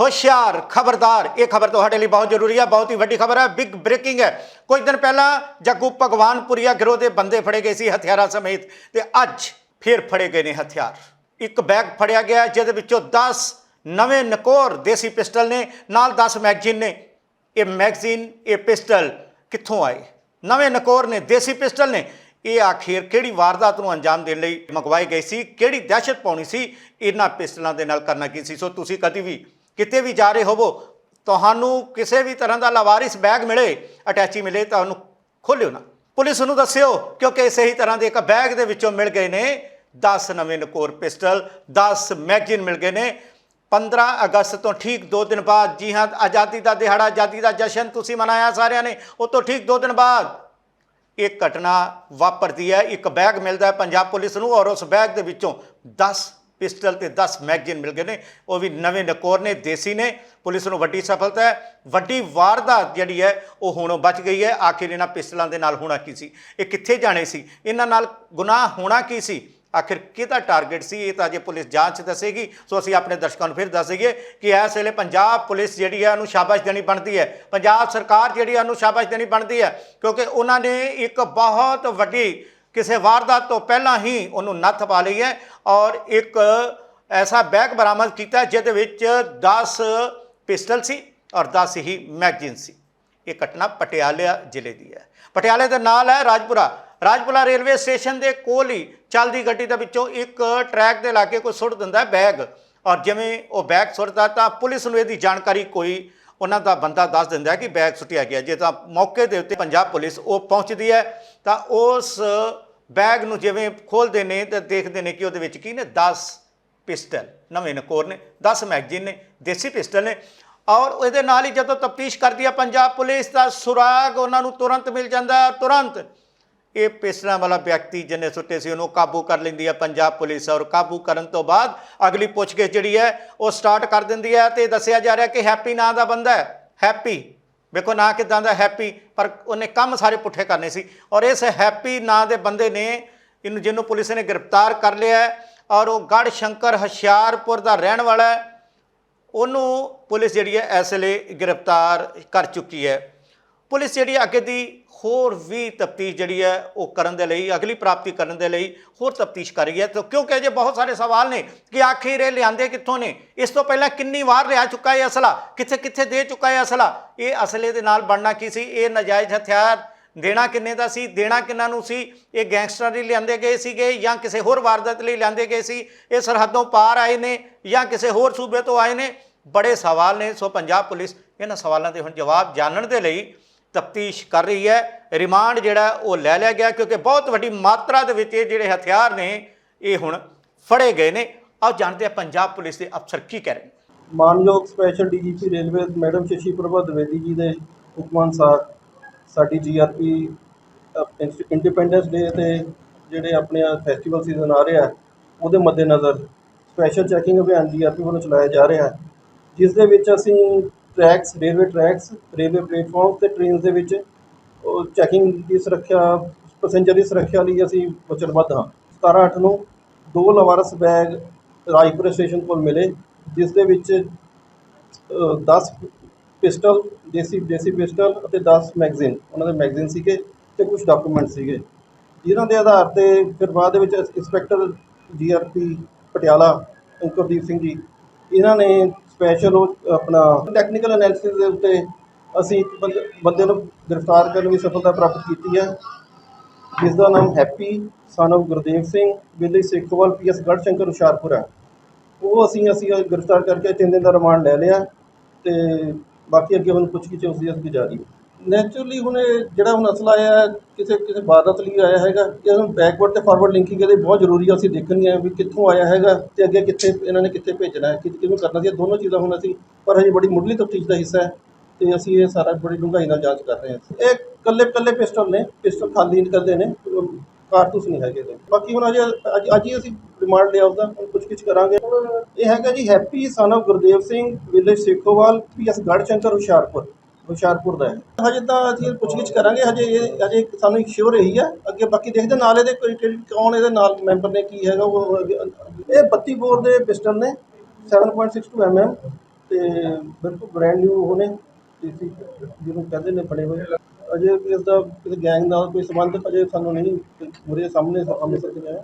ਹੋਸ਼ਿਆਰ ਖਬਰਦਾਰ। ਇਹ ਖਬਰ ਤੁਹਾਡੇ ਲਈ ਬਹੁਤ ਜ਼ਰੂਰੀ ਹੈ, ਬਹੁਤ ਹੀ ਵੱਡੀ ਖਬਰ ਹੈ ਬਿਗ ਬ੍ਰੇਕਿੰਗ ਹੈ। ਕੁਝ ਦਿਨ ਪਹਿਲਾਂ ਜੱਗੂ ਭਗਵਾਨਪੁਰੀਆ ਗਿਰੋਹ ਦੇ ਬੰਦੇ ਫੜੇ ਗਏ ਸੀ ਹਥਿਆਰਾਂ ਸਮੇਤ ਤੇ ਅੱਜ ਫਿਰ ਫੜੇ ਗਏ ਨੇ ਹਥਿਆਰ। ਇੱਕ ਬੈਗ ਫੜਿਆ ਗਿਆ, ਜਿਹਦੇ ਵਿੱਚੋਂ 10 ਨਵੇਂ ਨਕੋਰ ਦੇਸੀ ਪਿਸਟਲ ਨੇ, ਨਾਲ 10 ਮੈਗਜ਼ੀਨ ਨੇ। ਇਹ ਮੈਗਜ਼ੀਨ, ਇਹ ਪਿਸਟਲ ਕਿੱਥੋਂ ਆਏ? ਨਵੇਂ ਨਕੋਰ ਨੇ, ਦੇਸੀ ਪਿਸਟਲ ਨੇ। ਇਹ ਆਖਿਰ ਕਿਹੜੀ ਵਾਰਦਾਤ ਨੂੰ ਅੰਜਾਮ ਦੇਣ ਲਈ ਮੰਗਵਾਏ ਗਏ ਸੀ? ਕਿਹੜੀ ਦਹਿਸ਼ਤ ਪਾਉਣੀ ਸੀ? ਇਹਨਾਂ ਪਿਸਟਲਾਂ ਦੇ ਨਾਲ ਕਰਨਾ ਕੀ ਸੀ? ਸੋ ਤੁਸੀਂ ਕਦੀ ਵੀ ਕਿਤੇ ਵੀ ਜਾ ਰਹੇ ਹੋਵੋ, ਤੁਹਾਨੂੰ ਕਿਸੇ ਵੀ ਤਰ੍ਹਾਂ ਦਾ ਲਾਵਾਰਿਸ ਬੈਗ ਮਿਲੇ, ਅਟੈਚੀ ਮਿਲੇ ਤੁਹਾਨੂੰ ਉਹਨੂੰ ਖੋਲਿਓ ਨਾ। ਪੁਲਿਸ ਨੂੰ ਦੱਸਿਓ, ਕਿਉਂਕਿ ਇਸੇ ਹੀ ਤਰ੍ਹਾਂ ਦੇ ਇੱਕ ਬੈਗ ਦੇ ਵਿੱਚੋਂ ਮਿਲ ਗਏ ਨੇ 10 ਨਵੇਂ ਨਕੋਰ ਪਿਸਟਲ 10 ਮੈਗਜ਼ੀਨ ਮਿਲ ਗਏ ਨੇ। 15 ਅਗਸਤ ਤੋਂ ਠੀਕ 2 ਦਿਨ ਬਾਅਦ, ਜੀ ਹਾਂ, ਆਜ਼ਾਦੀ ਦਾ ਦਿਹਾੜਾ, ਆਜ਼ਾਦੀ ਦਾ ਜਸ਼ਨ ਤੁਸੀਂ ਮਨਾਇਆ ਸਾਰਿਆਂ ਨੇ, ਉਹ ਤੋਂ ਠੀਕ 2 ਦਿਨ ਬਾਅਦ ਇਹ ਘਟਨਾ ਵਾਪਰਦੀ ਹੈ, ਇੱਕ ਬੈਗ ਮਿਲਦਾ ਹੈ ਪੰਜਾਬ ਪੁਲਿਸ ਨੂੰ ਔਰ ਉਸ ਬੈਗ ਦੇ ਵਿੱਚੋਂ 10 ਪਿਸਟਲ ਤੇ 10 ਮੈਗਜ਼ੀਨ ਮਿਲ ਗਏ ਨੇ। ਉਹ ਵੀ ਨਵੇਂ ਨਕੋਰ ਨੇ, ਦੇਸੀ ਨੇ। ਪੁਲਿਸ ਨੂੰ ਵੱਡੀ ਸਫਲਤਾ ਹੈ। ਵੱਡੀ ਵਾਰਦਾਤ ਜਿਹੜੀ ਹੈ, ਉਹ ਹੁਣ ਬਚ ਗਈ ਹੈ। ਆਖਿਰ ਇਹਨਾਂ ਪਿਸਟਲਾਂ ਦੇ ਨਾਲ ਹੋਣਾ ਕੀ ਸੀ? ਇਹ ਕਿੱਥੇ ਜਾਣੇ ਸੀ? ਇਹਨਾਂ ਨਾਲ ਗੁਨਾਹ ਹੋਣਾ ਕੀ ਸੀ? ਆਖਿਰ ਕਿਹਦਾ ਟਾਰਗੇਟ ਸੀ? ਇਹ ਤਾਂ ਜੇ ਪੁਲਿਸ ਜਾਂਚ ਦੱਸੇਗੀ। ਸੋ ਅਸੀਂ ਆਪਣੇ ਦਰਸ਼ਕਾਂ ਨੂੰ ਫਿਰ ਦੱਸ ਦਈਏ ਕਿ ਇਸ ਵੇਲੇ ਪੰਜਾਬ ਪੁਲਿਸ ਜਿਹੜੀ ਹੈ, ਉਹਨੂੰ ਸ਼ਾਬਾਸ਼ ਦੇਣੀ ਬਣਦੀ ਹੈ। ਪੰਜਾਬ ਸਰਕਾਰ ਜਿਹੜੀ ਹੈ, ਉਹਨੂੰ ਸ਼ਾਬਾਸ਼ ਦੇਣੀ ਬਣਦੀ ਹੈ। ਕਿਉਂਕਿ ਉਹਨਾਂ ਨੇ ਇੱਕ ਬਹੁਤ ਵੱਡੀ ਕਿਸੇ ਵਾਰਦਾਤ ਤੋਂ ਪਹਿਲਾਂ ਹੀ ਉਹਨੂੰ ਨੱਥ ਪਾ ਲਈ ਹੈ ਔਰ ਇੱਕ ਐਸਾ ਬੈਗ ਬਰਾਮਦ ਕੀਤਾ ਜਿਹਦੇ ਵਿੱਚ 10 ਪਿਸਟਲ ਸੀ ਔਰ 10 ਹੀ ਮੈਗਜ਼ੀਨ ਸੀ। ਇਹ ਘਟਨਾ ਪਟਿਆਲਾ ਜ਼ਿਲ੍ਹੇ ਦੀ ਹੈ। ਪਟਿਆਲੇ ਦੇ ਨਾਲ ਹੈ ਰਾਜਪੁਰਾ। ਰਾਜਪੁਰਾ ਰੇਲਵੇ ਸਟੇਸ਼ਨ ਦੇ ਕੋਲ ਹੀ ਚੱਲਦੀ ਗੱਡੀ ਦੇ ਵਿੱਚੋਂ ਇੱਕ ਟਰੈਕ ਦੇ ਲਾਗੇ ਕੋਈ ਸੁੱਟ ਦਿੰਦਾ ਬੈਗ। ਔਰ ਜਿਵੇਂ ਉਹ ਬੈਗ ਸੁੱਟਦਾ ਤਾਂ ਪੁਲਿਸ ਨੂੰ ਇਹਦੀ ਜਾਣਕਾਰੀ ਕੋਈ ਉਹਨਾਂ ਦਾ ਬੰਦਾ ਦੱਸ ਦਿੰਦਾ ਕਿ ਬੈਗ ਸੁੱਟਿਆ ਗਿਆ। ਜੇ ਤਾਂ ਮੌਕੇ ਦੇ ਉੱਤੇ ਪੰਜਾਬ ਪੁਲਿਸ ਉਹ ਪਹੁੰਚਦੀ ਹੈ, ਤਾਂ ਉਸ ਬੈਗ ਨੂੰ ਜਿਵੇਂ ਖੋਲਦੇ ਨੇ ਤਾਂ ਦੇਖਦੇ ਨੇ ਕਿ ਉਹਦੇ ਵਿੱਚ ਕੀ ਨੇ? 10 ਪਿਸਟਲ, ਨਵੇਂ ਨਕੋਰ ਨੇ 10 ਮੈਗਜ਼ੀਨ ਨੇ, ਦੇਸੀ ਪਿਸਟਲ ਨੇ। ਔਰ ਇਹਦੇ ਨਾਲ ਹੀ ਜਦੋਂ ਤਫਤੀਸ਼ ਕਰਦੀ ਹੈ ਪੰਜਾਬ ਪੁਲਿਸ ਦਾ ਸੁਰਾਗ ਉਹਨਾਂ ਨੂੰ ਤੁਰੰਤ ਮਿਲ ਜਾਂਦਾ ਤੁਰੰਤ ਇਹ ਪਿਸਟਲਾਂ ਵਾਲਾ ਵਿਅਕਤੀ ਜਿੰਨੇ ਸੁੱਟੇ ਸੀ, ਉਹਨੂੰ ਕਾਬੂ ਕਰ ਲੈਂਦੀ ਹੈ ਪੰਜਾਬ ਪੁਲਿਸ ਔਰ ਕਾਬੂ ਕਰਨ ਤੋਂ ਬਾਅਦ ਅਗਲੀ ਪੁੱਛਗਿੱਛ ਜਿਹੜੀ ਹੈ, ਉਹ ਸਟਾਰਟ ਕਰ ਦਿੰਦੀ ਹੈ ਤੇ ਦੱਸਿਆ ਜਾ ਰਿਹਾ ਕਿ ਹੈਪੀ ਨਾਂ ਦਾ ਬੰਦਾ ਹੈ। ਹੈਪੀ ਵੇਖੋ ਨਾਂ ਕਿਦਾਂ ਦਾ ਹੈਪੀ ਪਰ ਉਹਨੇ ਕੰਮ ਸਾਰੇ ਪੁੱਠੇ ਕਰਨੇ ਸੀ। ਔਰ ਇਸ ਹੈਪੀ ਨਾਂ ਦੇ ਬੰਦੇ ਨੇ ਇਹਨੂੰ, ਜਿਹਨੂੰ ਪੁਲਿਸ ਨੇ ਗ੍ਰਿਫਤਾਰ ਕਰ ਲਿਆ ਔਰ ਉਹ ਗੜ ਸ਼ੰਕਰ ਹਸ਼ਿਆਰਪੁਰ ਦਾ ਰਹਿਣ ਵਾਲਾ ਹੈ। ਉਹਨੂੰ ਪੁਲਿਸ ਜਿਹੜੀ ਹੈ ਇਸ ਵੇਲੇ ਗ੍ਰਿਫਤਾਰ ਕਰ ਚੁੱਕੀ ਹੈ। ਪੁਲਿਸ ਜਿਹੜੀ ਅੱਗੇ ਦੀ ਹੋਰ ਵੀ ਤਫਤੀਸ਼ ਜਿਹੜੀ ਹੈ ਉਹ ਕਰਨ ਦੇ ਲਈ, ਅਗਲੀ ਪ੍ਰਾਪਤੀ ਕਰਨ ਦੇ ਲਈ ਹੋਰ ਤਫਤੀਸ਼ ਕਰ ਰਹੀ ਹੈ। ਤਾਂ ਕਿਉਂਕਿ ਅਜੇ ਬਹੁਤ ਸਾਰੇ ਸਵਾਲ ਨੇ ਕਿ ਆਖਿਰ ਇਹ ਲਿਆਂਦੇ ਕਿੱਥੋਂ ਨੇ? ਇਸ ਤੋਂ ਪਹਿਲਾਂ ਕਿੰਨੀ ਵਾਰ ਲਿਆ ਚੁੱਕਾ ਹੈ ਅਸਲਾ? ਕਿੱਥੇ ਕਿੱਥੇ ਦੇ ਚੁੱਕਾ ਹੈ ਅਸਲਾ? ਇਹ ਅਸਲੇ ਦੇ ਨਾਲ ਬਣਨਾ ਕੀ ਸੀ? ਇਹ ਨਜਾਇਜ਼ ਹਥਿਆਰ ਦੇਣਾ ਕਿੰਨੇ ਦਾ ਸੀ? ਦੇਣਾ ਕਿੰਨਾਂ ਨੂੰ ਸੀ? ਇਹ ਗੈਂਗਸਟਰਾਂ ਲਈ ਲਿਆਂਦੇ ਗਏ ਸੀਗੇ ਜਾਂ ਕਿਸੇ ਹੋਰ ਵਾਰਦਾਤ ਲਈ ਲਿਆਂਦੇ ਗਏ ਸੀ? ਇਹ ਸਰਹੱਦੋਂ ਪਾਰ ਆਏ ਨੇ ਜਾਂ ਕਿਸੇ ਹੋਰ ਸੂਬੇ ਤੋਂ ਆਏ ਨੇ? ਬੜੇ ਸਵਾਲ ਨੇ। ਸੋ ਪੰਜਾਬ ਪੁਲਿਸ ਇਹਨਾਂ ਸਵਾਲਾਂ ਦੇ ਹੁਣ ਜਵਾਬ ਜਾਣਨ ਦੇ ਲਈ ਤਫਤੀਸ਼ ਕਰ ਰਹੀ ਹੈ। ਰਿਮਾਂਡ ਜਿਹੜਾ ਉਹ ਲੈ ਲਿਆ ਗਿਆ ਕਿਉਂਕਿ ਬਹੁਤ ਵੱਡੀ ਮਾਤਰਾ ਦੇ ਵਿੱਚ ਇਹ ਜਿਹੜੇ ਹਥਿਆਰ ਨੇ, ਇਹ ਹੁਣ ਫੜੇ ਗਏ ਨੇ। ਆਓ ਜਾਣਦੇ ਹਾਂ ਪੰਜਾਬ ਪੁਲਿਸ ਦੇ ਅਫਸਰ ਕੀ ਕਹਿ ਰਹੇ ਮਾਨਯੋਗ special DGP railway madam Shashi Prabha Dwivedi ji ਦੇ ਹੁਕਮ ਅਨੁਸਾਰ ਸਾਡੀ ਜੀਆਰਪੀ ਇੰਡੀਪੈਂਡੈਂਸ ਡੇ ਤੇ ਜਿਹੜੇ ਆਪਣੇ ਫੈਸਟੀਵਲ ਸੀਜ਼ਨ ਆ ਰਿਹਾ, ਉਹਦੇ ਮੱਦੇਨਜ਼ਰ ਸਪੈਸ਼ਲ ਚੈਕਿੰਗ ਅਭਿਆਨ ਜੀਆਰਪੀ ਵੱਲੋਂ ਚਲਾਇਆ ਜਾ ਰਿਹਾ। ਜਿਸ ਦੇ ਵਿੱਚ ਅਸੀਂ tracks railway tracks railway platform ਅਤੇ ਟ੍ਰੇਨਸ ਦੇ ਵਿੱਚ ਚੈਕਿੰਗ ਦੀ ਸੁਰੱਖਿਆ ਪੈਸੇਂਜਰ ਦੀ ਸੁਰੱਖਿਆ ਲਈ ਅਸੀਂ ਵਚਨਬੱਧ ਹਾਂ। 17 ਅੱਠ ਨੂੰ ਦੋ ਲਵਾਰਸ ਬੈਗ ਰਾਜਪੁਰ ਸਟੇਸ਼ਨ ਕੋਲ ਮਿਲੇ ਜਿਸ ਦੇ ਵਿੱਚ ਅ, 10 ਪਿਸਟਲ ਦੇਸੀ ਦੇਸੀ ਪਿਸਟਲ ਅਤੇ 10 ਮੈਗਜ਼ੀਨ। ਉਹਨਾਂ ਦੇ ਮੈਗਜ਼ੀਨ ਸੀਗੇ ਤੇ ਕੁਝ ਡਾਕੂਮੈਂਟ ਸੀਗੇ। ਜਿਨ੍ਹਾਂ ਦੇ ਆਧਾਰ ਤੇ ਫਿਰ ਬਾਅਦ ਦੇ ਵਿੱਚ ਇੰਸਪੈਕਟਰ ਜੀਆਰਪੀ ਪਟਿਆਲਾ ਅੰਕਰਦੀਪ ਸਿੰਘ ਜੀ ਇਹਨਾਂ ਨੇ ਸਪੈਸ਼ਲ ਉਹ, ਆਪਣਾ ਟੈਕਨੀਕਲ ਐਨਾਲਿਸਿਸ ਦੇ ਉੱਤੇ ਅਸੀਂ ਇੱਕ ਬੰਦੇ- ਬੰਦੇ ਨੂੰ ਗ੍ਰਿਫਤਾਰ ਕਰਨ ਦੀ ਸਫਲਤਾ ਪ੍ਰਾਪਤ ਕੀਤੀ ਹੈ। ਜਿਸ ਦਾ ਨਾਮ Happy son of Gurdev Singh village Sekhowal PS Garhshankar Hoshiarpur ਹੈ। ਉਹ ਅਸੀਂ ਅਸੀਂ ਗ੍ਰਿਫਤਾਰ ਕਰਕੇ ਤਿੰਨ ਦਿਨ ਦਾ ਰਿਮਾਂਡ ਲੈ ਲਿਆ ਤੇ ਬਾਕੀ ਅੱਗੇ ਹੁਣ ਪੁੱਛਗਿੱਛ ਉਸਦੀ ਅਸੀਂ ਜਾਰੀ ਨੈਚੁਰਲੀ ਹੁਣ ਇਹ ਜਿਹੜਾ ਹੁਣ ਅਸਲਾ ਆਇਆ ਹੈ, ਕਿਸੇ ਕਿਸੇ ਬਾਦਤ ਲਈ ਆਇਆ ਹੈਗਾ ਇਹ ਹੁਣ ਬੈਕਵਰਡ ਤੇ ਫਾਰਵਰਡ ਲਿੰਕਿੰਗ ਇਹਦੇ ਬਹੁਤ ਜ਼ਰੂਰੀ ਆ ਅਸੀਂ ਦੇਖਣੀ ਹੈ ਵੀ ਕਿੱਥੋਂ ਆਇਆ ਹੈਗਾ ਤੇ ਅੱਗੇ ਕਿੱਥੇ ਇਹਨਾਂ ਨੇ ਕਿੱਥੇ ਭੇਜਣਾ ਹੈ ਕਿ ਕਿਹਨੂੰ ਕਰਨਾ ਸੀ ਇਹ ਦੋਨੋਂ ਚੀਜ਼ਾਂ ਹੁਣ ਅਸੀਂ ਪਰ ਹਜੇ ਬੜੀ ਮੁੱਢਲੀ ਤਫਤੀਸ਼ ਦਾ ਹਿੱਸਾ ਹੈ ਤੇ ਅਸੀਂ ਇਹ ਸਾਰਾ ਬੜੀ ਡੂੰਘਾਈ ਨਾਲ ਜਾਂਚ ਕਰ ਰਹੇ ਹਾਂ। ਇਹ ਕੱਲੇ ਕੱਲੇ ਪਿਸਟਲ ਨੇ ਪਿਸਟਲ ਖਾਲੀ ਕਰਦੇ ਨੇ ਕਾਰਤੂਸ ਨਹੀਂ ਹੈਗੇ ਇਹਦੇ। ਬਾਕੀ ਹੁਣ ਅਜੇ ਅੱਜ ਅੱਜ ਹੀ ਅਸੀਂ ਰਿਮਾਂਡ ਲਿਆ ਉਸਦਾ ਹੁਣ ਕੁਝ ਕੁਝ ਕਰਾਂਗੇ। ਇਹ ਹੈਗਾ ਜੀ Happy son of Gurdev Singh village Sekhowal PS Garhshankar Hoshiarpur. Hoshiarpur ਦਾ ਹੈ। ਹਜੇ ਤਾਂ ਅਸੀਂ ਪੁੱਛਗਿੱਛ ਕਰਾਂਗੇ, ਹਜੇ ਇਹ ਹਜੇ ਸਾਨੂੰ ਇੱਕ ਸ਼ੋਰ ਇਹੀ ਹੈ ਅੱਗੇ ਬਾਕੀ ਦੇਖਦੇ ਨਾਲ ਇਹਦੇ ਕੋਈ ਕੌਣ ਇਹਦੇ ਨਾਲ ਮੈਂਬਰ ਨੇ, ਕੀ ਹੈਗਾ, ਉਹ ਇਹ 32 ਬੋਰ ਦੇ ਪਿਸਟਲ ਨੇ 7.62 mm ਤੇ ਬਿਲਕੁਲ ਬ੍ਰੈਂਡ ਨਿਊ ਉਹ ਨੇ ਜਿਹਨੂੰ ਕਹਿੰਦੇ ਨੇ ਬਣੇ ਹੋਏ। ਅਜੇ ਇਸ ਦਾ ਕਿਸੇ ਗੈਂਗ ਨਾਲ ਕੋਈ ਸੰਬੰਧ ਅਜੇ ਸਾਨੂੰ ਨਹੀਂ, ਮੁਰੇ ਸਾਹਮਣੇ, ਅੰਮ੍ਰਿਤਸਰ 'ਚ ਆਇਆ।